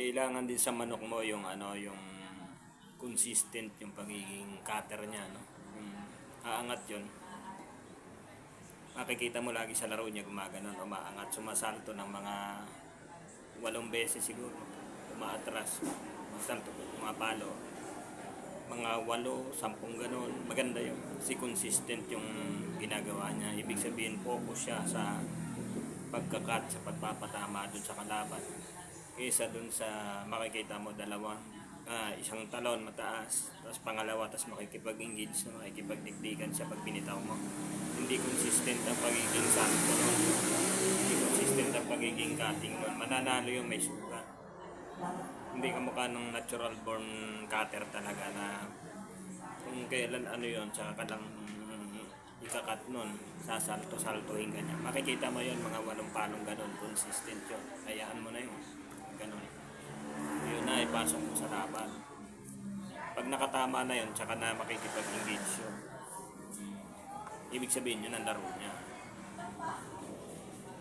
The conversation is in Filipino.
kailangan din sa manok mo yung ano, yung consistent yung pagiging cutter niya, no? Yung aangat yun. Makikita mo lagi sa laro niya gumaganon, umaangat, sumasalto ng mga walong beses siguro. Umaatras, masalto, pumapalo. Mga walo, sampung ganon. Maganda yun. Kasi consistent yung ginagawa niya. Ibig sabihin, focus siya sa pagkakat, sa pagpapatama dun sa kalaban. Kaysa dun sa makikita mo dalawa, ah, isang talon mataas, tapos pangalawa, tapos makikipag-engage na makikipagdikdikan siya pag binitaw mo. Hindi consistent ang pagiging salto nun. Hindi consistent ang pagiging cutting nun. Mananalo yung may sugat. Hindi ka mukha ng natural born cutter talaga na kung kailan ano yon tsaka ka lang mm, ikakat nun, sasalto-saltuhin ka niya. Makikita mo yon mga walong palong ganun, consistent yun. Hayaan mo na yun. Ganun. Ipasok mo sa laban. Pag nakatama na yun, tsaka na makikipag-engage yun. Ibig sabihin yun ang laro niya.